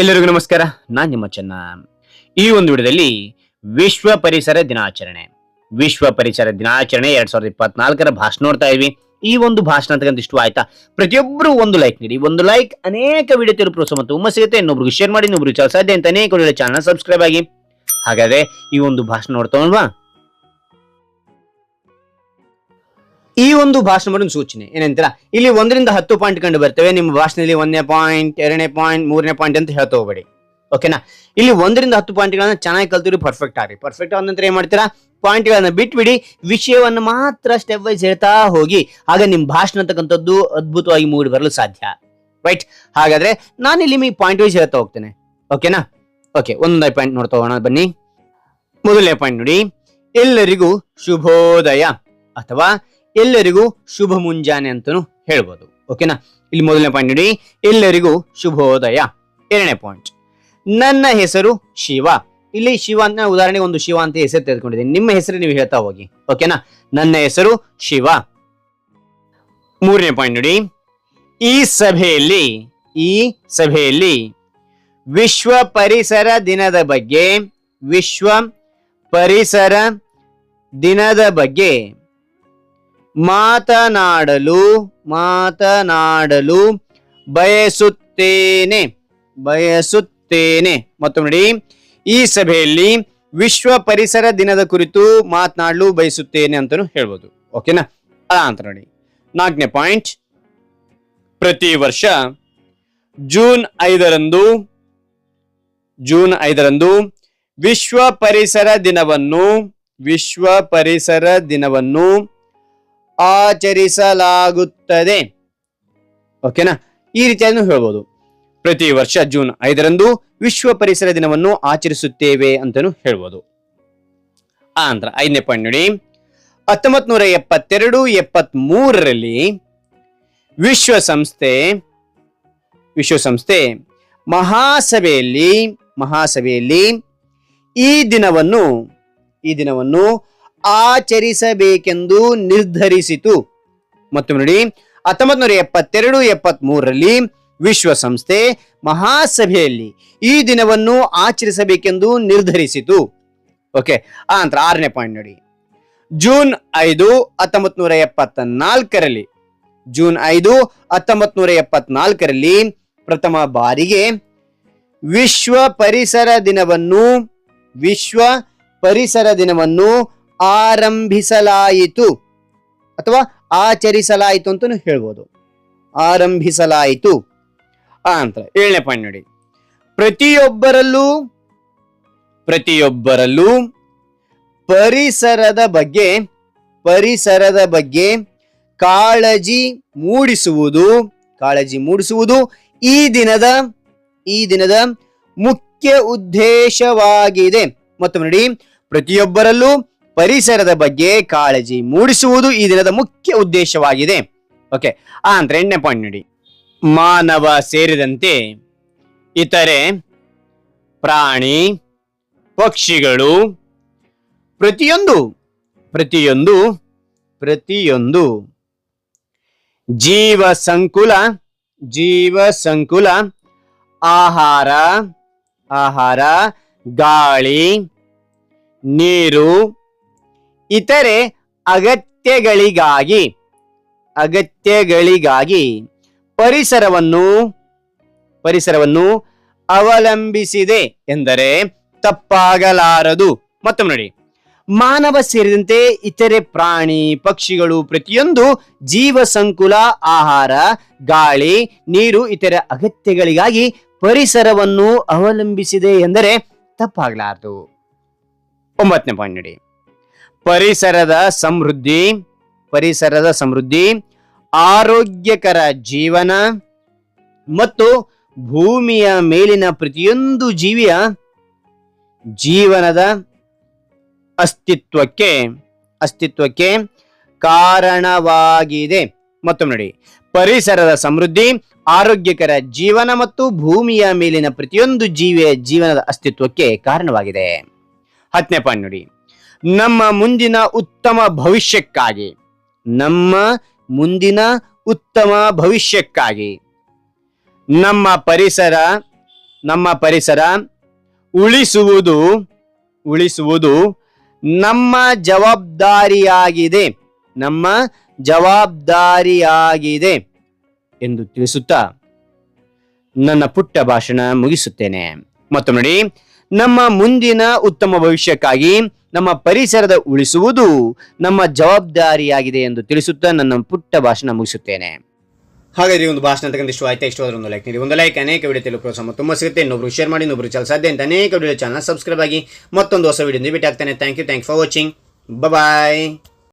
ಎಲ್ಲರಿಗೂ ನಮಸ್ಕಾರ. ನಾನ್ ನಿಮ್ಮ ಚೆನ್ನ. ಈ ಒಂದು ವಿಡಿಯೋದಲ್ಲಿ ವಿಶ್ವ ಪರಿಸರ ದಿನಾಚರಣೆ. ವಿಶ್ವ ಪರಿಸರ ದಿನಾಚರಣೆ ಎರಡ್ ಸಾವಿರದ ಇಪ್ಪತ್ನಾಲ್ಕರ ಭಾಷಣ ನೋಡ್ತಾ ಇದ್ವಿ. ಈ ಒಂದು ಭಾಷಣ ಅಂತಕ್ಕಂಥ ಇಷ್ಟು ಆಯ್ತಾ? ಪ್ರತಿಯೊಬ್ಬರು ಒಂದು ಲೈಕ್ ನೀಡಿ. ಒಂದು ಲೈಕ್ ಅನೇಕ ವಿಡಿಯೋ ತಿರು ಪ್ರೋತ್ಸಾಹ ಮತ್ತು ಹುಮ್ಮಸ್ ಸಿಗುತ್ತೆ. ಇನ್ನೊಬ್ರಿಗೆ ಶೇರ್ ಮಾಡಿ, ಇನ್ನೊಬ್ರಿಗೆ ಸಾಧ್ಯ ಅಂತ ಅನೇಕ ಚಾನಲ್ ಸಬ್ಸ್ಕ್ರೈಬ್ ಆಗಿ. ಹಾಗಾದ್ರೆ ಈ ಒಂದು ಭಾಷಣ ನೋಡ್ತಾವಲ್ವಾ ಈ ಒಂದು ಭಾಷಣ ಒಂದು ಸೂಚನೆ. ಏನಂತೀರಾ? ಇಲ್ಲಿ ಒಂದರಿಂದ ಹತ್ತು ಪಾಯಿಂಟ್ ಕಂಡು ಬರ್ತವೆ. ನಿಮ್ಮ ಭಾಷಣದಲ್ಲಿ ಒಂದನೇ ಪಾಯಿಂಟ್ ಎರಡನೇ ಪಾಯಿಂಟ್ ಮೂರನೇ ಪಾಯಿಂಟ್ ಅಂತ ಹೇಳ್ತಾ ಹೋಗ್ಬೇಡಿ. ಓಕೆನಾ ಇಲ್ಲಿ ಒಂದರಿಂದ ಹತ್ತು ಪಾಯಿಂಟ್ಗಳನ್ನ ಚೆನ್ನಾಗಿ ಕಲ್ತಿರಿ ಪರ್ಫೆಕ್ಟ್ ಆಗ್ರಿ ಪರ್ಫೆಕ್ಟ್ ಆದ ನಂತರ ಏನ್ ಮಾಡ್ತೀರಾ? ಪಾಯಿಂಟ್ಗಳನ್ನ ಬಿಟ್ಬಿಡಿ. ವಿಷಯವನ್ನು ಮಾತ್ರ ಸ್ಟೆಪ್ ವೈಸ್ ಹೇಳ್ತಾ ಹೋಗಿ. ಆಗ ನಿಮ್ಮ ಭಾಷಣ ಅಂತಕ್ಕಂಥದ್ದು ಅದ್ಭುತವಾಗಿ ಮೂಡಿ ಬರಲು ಸಾಧ್ಯ. ರೈಟ್ ಹಾಗಾದ್ರೆ ನಾನು ಇಲ್ಲಿ ನಿಮಗೆ ಪಾಯಿಂಟ್ ವೈಸ್ ಹೇಳ್ತಾ ಹೋಗ್ತೇನೆ. ಓಕೆನಾ ಓಕೆ ಒಂದೊಂದೇ ಪಾಯಿಂಟ್ ನೋಡ್ತಾ ಹೋಗೋಣ. ಬನ್ನಿ. ಮೊದಲನೇ ಪಾಯಿಂಟ್ ನೋಡಿ. ಎಲ್ಲರಿಗೂ ಶುಭೋದಯ. ಅಥವಾ ಎಲ್ಲರಿಗೂ ಶುಭ ಮುಂಜಾನೆ ಅಂತಲೂ ಹೇಳ್ಬೋದು. ಓಕೆನಾ ಇಲ್ಲಿ ಮೊದಲನೇ ಪಾಯಿಂಟ್ ನೋಡಿ. ಎಲ್ಲರಿಗೂ ಶುಭೋದಯ. ಎರಡನೇ ಪಾಯಿಂಟ್ ನನ್ನ ಹೆಸರು ಶಿವ. ಇಲ್ಲಿ ಶಿವ ಅಂತ ಉದಾಹರಣೆಗೆ ಒಂದು ಶಿವ ಅಂತ ಹೆಸರು ತೆಗೆದುಕೊಂಡಿದ್ದೀನಿ. ನಿಮ್ಮ ಹೆಸರು ನೀವು ಹೇಳ್ತಾ ಹೋಗಿ. ಓಕೆನಾ ನನ್ನ ಹೆಸರು ಶಿವ. ಮೂರನೇ ಪಾಯಿಂಟ್ ನೋಡಿ. ಈ ಸಭೆಯಲ್ಲಿ ಈ ಸಭೆಯಲ್ಲಿ ವಿಶ್ವ ಪರಿಸರ ದಿನದ ಬಗ್ಗೆ, ವಿಶ್ವ ಪರಿಸರ ದಿನದ ಬಗ್ಗೆ ಮಾತನಾಡಲು ಮಾತನಾಡಲು ಬಯಸುತ್ತೇನೆ ಬಯಸುತ್ತೇನೆ. ಮತ್ತು ನೋಡಿ, ಈ ಸಭೆಯಲ್ಲಿ ವಿಶ್ವ ಪರಿಸರ ದಿನದ ಕುರಿತು ಮಾತನಾಡಲು ಬಯಸುತ್ತೇನೆ ಅಂತಲೂ ಹೇಳ್ಬೋದು. ಓಕೆನಾ? ಅಂತ ನೋಡಿ. ನಾಲ್ಕನೇ ಪಾಯಿಂಟ್. ಪ್ರತಿ ವರ್ಷ ಜೂನ್ ಐದರಂದು ಜೂನ್ ಐದರಂದು ವಿಶ್ವ ಪರಿಸರ ದಿನವನ್ನು, ವಿಶ್ವ ಪರಿಸರ ದಿನವನ್ನು ಆಚರಿಸಲಾಗುತ್ತದೆ. ಓಕೆನಾ ಈ ರೀತಿಯನ್ನು ಹೇಳ್ಬೋದು. ಪ್ರತಿ ವರ್ಷ ಜೂನ್ ಐದರಂದು ವಿಶ್ವ ಪರಿಸರ ದಿನವನ್ನು ಆಚರಿಸುತ್ತೇವೆ ಅಂತಾನು ಹೇಳ್ಬೋದು. ಆ ನಂತರ ಐದನೇ ಪಾಯಿಂಟ್ ನೋಡಿ ಹತ್ತೊಂಬತ್ ನೂರ ಎಪ್ಪತ್ತೆರಡು ಎಪ್ಪತ್ತ್ ಮೂರರಲ್ಲಿ ವಿಶ್ವಸಂಸ್ಥೆ ವಿಶ್ವಸಂಸ್ಥೆ ಮಹಾಸಭೆಯಲ್ಲಿ ಮಹಾಸಭೆಯಲ್ಲಿ ಈ ದಿನವನ್ನು ಈ ದಿನವನ್ನು ಆಚರಿಸಬೇಕೆಂದು ನಿರ್ಧರಿಸಿತು. ಮತ್ತು ನೋಡಿ ಹತ್ತೊಂಬತ್ ನೂರ ಎಪ್ಪತ್ತೆರಡು ಎಪ್ಪತ್ತ್ ಮೂರರಲ್ಲಿ ವಿಶ್ವಸಂಸ್ಥೆ ಮಹಾಸಭೆಯಲ್ಲಿ ಈ ದಿನವನ್ನು ಆಚರಿಸಬೇಕೆಂದು ನಿರ್ಧರಿಸಿತು. ಓಕೆ, ಆ ನಂತರ ಆರನೇ ಪಾಯಿಂಟ್ ನೋಡಿ. ಜೂನ್ ಐದು ಹತ್ತೊಂಬತ್ ನೂರ ಎಪ್ಪತ್ತ ನಾಲ್ಕರಲ್ಲಿ ಜೂನ್ ಐದು ಹತ್ತೊಂಬತ್ ನೂರ ಎಪ್ಪತ್ನಾಲ್ಕರಲ್ಲಿ ಪ್ರಥಮ ಬಾರಿಗೆ ವಿಶ್ವ ಪರಿಸರ ದಿನವನ್ನು, ವಿಶ್ವ ಪರಿಸರ ದಿನವನ್ನು ಆರಂಭಿಸಲಾಯಿತು. ಅಥವಾ ಆಚರಿಸಲಾಯಿತು ಅಂತಲೂ ಹೇಳ್ಬೋದು. ಆರಂಭಿಸಲಾಯಿತು. ಆ ಅಂತ ಏಳನೇ ಪಾಯಿಂಟ್ ನೋಡಿ. ಪ್ರತಿಯೊಬ್ಬರಲ್ಲೂ ಪ್ರತಿಯೊಬ್ಬರಲ್ಲೂ ಪರಿಸರದ ಬಗ್ಗೆ ಪರಿಸರದ ಬಗ್ಗೆ ಕಾಳಜಿ ಮೂಡಿಸುವುದು ಕಾಳಜಿ ಮೂಡಿಸುವುದು ಈ ದಿನದ ಈ ದಿನದ ಮುಖ್ಯ ಉದ್ದೇಶವಾಗಿದೆ. ಮತ್ತು ನೋಡಿ. ಪ್ರತಿಯೊಬ್ಬರಲ್ಲೂ ಪರಿಸರದ ಬಗ್ಗೆ ಕಾಳಜಿ ಮೂಡಿಸುವುದು ಈ ದಿನದ ಮುಖ್ಯ ಉದ್ದೇಶವಾಗಿದೆ. ಓಕೆ ಆ ನಂತರ ಎಂಟನೇ ಪಾಯಿಂಟ್ ನೋಡಿ. ಮಾನವ ಸೇರಿದಂತೆ ಇತರೆ ಪ್ರಾಣಿ, ಪಕ್ಷಿಗಳು, ಪ್ರತಿಯೊಂದು ಪ್ರತಿಯೊಂದು ಪ್ರತಿಯೊಂದು ಜೀವ ಸಂಕುಲ ಜೀವ ಸಂಕುಲ, ಆಹಾರ ಆಹಾರ, ಗಾಳಿ, ನೀರು ಇತರೆ ಅಗತ್ಯಗಳಿಗಾಗಿ ಅಗತ್ಯಗಳಿಗಾಗಿ ಪರಿಸರವನ್ನು ಪರಿಸರವನ್ನು ಅವಲಂಬಿಸಿದೆ ಎಂದರೆ ತಪ್ಪಾಗಲಾರದು. ಮತ್ತೊಮ್ಮೆ ನೋಡಿ. ಮಾನವ ಸೇರಿದಂತೆ ಇತರೆ ಪ್ರಾಣಿ ಪಕ್ಷಿಗಳು ಪ್ರತಿಯೊಂದು ಜೀವ ಸಂಕುಲ, ಆಹಾರ, ಗಾಳಿ, ನೀರು ಇತರ ಅಗತ್ಯಗಳಿಗಾಗಿ ಪರಿಸರವನ್ನು ಅವಲಂಬಿಸಿದೆ ಎಂದರೆ ತಪ್ಪಾಗಲಾರದು. ಒಂಬತ್ತನೇ ಪಾಯಿಂಟ್ ನೋಡಿ. ಪರಿಸರದ ಸಮೃದ್ಧಿ ಪರಿಸರದ ಸಮೃದ್ಧಿ, ಆರೋಗ್ಯಕರ ಜೀವನ ಮತ್ತು ಭೂಮಿಯ ಮೇಲಿನ ಪ್ರತಿಯೊಂದು ಜೀವಿಯ ಜೀವನದ ಅಸ್ತಿತ್ವಕ್ಕೆ ಅಸ್ತಿತ್ವಕ್ಕೆ ಕಾರಣವಾಗಿದೆ. ಮತ್ತೊಮ್ಮೆ ನೋಡಿ. ಪರಿಸರದ ಸಮೃದ್ಧಿ, ಆರೋಗ್ಯಕರ ಜೀವನ ಮತ್ತು ಭೂಮಿಯ ಮೇಲಿನ ಪ್ರತಿಯೊಂದು ಜೀವಿಯ ಜೀವನದ ಅಸ್ತಿತ್ವಕ್ಕೆ ಕಾರಣವಾಗಿದೆ. ಹತ್ತನೇ ಪಾಯಿಂಟ್ ನೋಡಿ. ನಮ್ಮ ಮುಂದಿನ ಉತ್ತಮ ಭವಿಷ್ಯಕ್ಕಾಗಿ. ನಮ್ಮ ಮುಂದಿನ ಉತ್ತಮ ಭವಿಷ್ಯಕ್ಕಾಗಿ. ನಮ್ಮ ಪರಿಸರ ನಮ್ಮ ಪರಿಸರ ಉಳಿಸುವುದು ಉಳಿಸುವುದು ನಮ್ಮ ಜವಾಬ್ದಾರಿಯಾಗಿದೆ. ನಮ್ಮ ಜವಾಬ್ದಾರಿಯಾಗಿದೆ ಎಂದು ತಿಳಿಸುತ್ತಾ ನನ್ನ ಪುಟ್ಟ ಭಾಷಣ ಮುಗಿಸುತ್ತೇನೆ. ಮತ್ತೊಮ್ಮೆ ನೋಡಿ, ನಮ್ಮ ಮುಂದಿನ ಉತ್ತಮ ಭವಿಷ್ಯಕ್ಕಾಗಿ ನಮ್ಮ ಪರಿಸರದ ಉಳಿಸುವುದು ನಮ್ಮ ಜವಾಬ್ದಾರಿಯಾಗಿದೆ ಎಂದು ತಿಳಿಸುತ್ತಾ ನನ್ನ ಪುಟ್ಟ ಭಾಷಣ ಮುಗಿಸುತ್ತೇನೆ. ಹಾಗಾದ್ರೆ ಒಂದು ಭಾಷಣ ತಕ್ಕಂಥ ಇಷ್ಟು ಆಯ್ತಾ? ಇಷ್ಟ ಒಂದು ಲೈಕ್ ನೀಡಿ. ಒಂದು ಲೈಕ್ ಅನೇಕ ವಿಡಿಯೋ ತೆಲುಗು ಪ್ರೋತ್ಸಾಹ ತುಂಬ ಸಿಗುತ್ತೆ. ಇನ್ನೊಬ್ರು ಶೇರ್ ಮಾಡಿ, ಇನ್ನೊಬ್ರು ಚಾಲ ಸಾಧ್ಯ ಅಂತ ಅನೇಕ ವಿಡಿಯೋ ಚಾನಲ್ ಸಬ್ಸ್ಕ್ರೈಬ್ ಆಗಿ ಮತ್ತೊಂದು ಹೊಸ ವಿಡಿಯೋ ಭೇಟಿ ಆಗ್ತಾನೆ. Thank you thank for watching bye